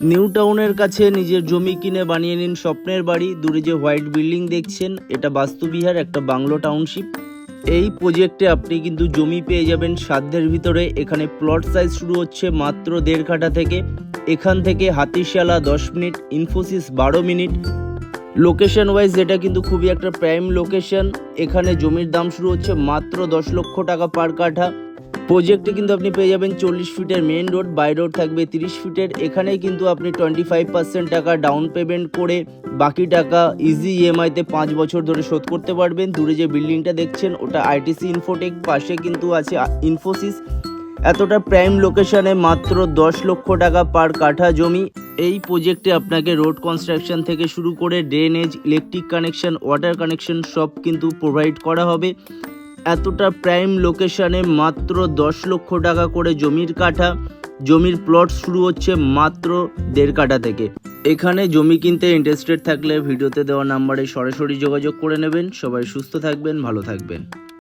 New টাউনের কাছে নিজের জমি কিনে বানিয়ে নিন স্বপ্নের বাড়ি। দূরে যে হোয়াইট বিল্ডিং দেখছেন, এটা বাস্তুবিহার একটা বাংলো টাউনশিপ এই প্রজেক্টে আপনি কিন্তু জমি পেয়ে যাবেন সাধ্যের ভিতরে। এখানে প্লট সাইজ শুরু হচ্ছে মাত্র দেড় কাঠা থেকে। এখান থেকে হাতিশালা দশ মিনিট ইনফোসিস বারো মিনিট। লোকেশন ওয়াইজ এটা কিন্তু খুবই একটা প্রাইম লোকেশন এখানে জমির দাম শুরু হচ্ছে মাত্র দশ লক্ষ টাকা পার কাঠা। প্রজেক্টে কিন্তু আপনি পেয়ে যাবেন চল্লিশ ফিটের মেন রোড বাই রোড থাকবে তিরিশ ফিটের। এখানে কিন্তু আপনি টোয়েন্টি ফাইভ পার্সেন্ট টাকা ডাউন পেমেন্ট করে বাকি টাকা ইজি ইএমআইতে পাঁচ বছর ধরে শোধ করতে পারবেন। দূরে যে বিল্ডিংটা দেখছেন, ওটা আইটিসি ইনফোটেক পাশে কিন্তু আছে ইনফোসিস এতটা প্রাইম লোকেশনে মাত্র দশ লক্ষ টাকা পার কাঠা জমি। এই প্রজেক্টে আপনাকে রোড কনস্ট্রাকশন থেকে শুরু করে drainage electric connection water connection সব কিন্তু প্রোভাইড করা হবে। এতটা প্রাইম লোকেশনে মাত্র দশ লক্ষ টাকা করে জমির কাঠা। জমির প্লট শুরু হচ্ছে মাত্র দেড় কাঠা থেকে। এখানে জমি কিনতে ইন্টারেস্টেড থাকলে ভিডিওতে দেওয়া নাম্বারে সরাসরি যোগাযোগ করে নেবেন। সবাই সুস্থ থাকবেন, ভালো থাকবেন।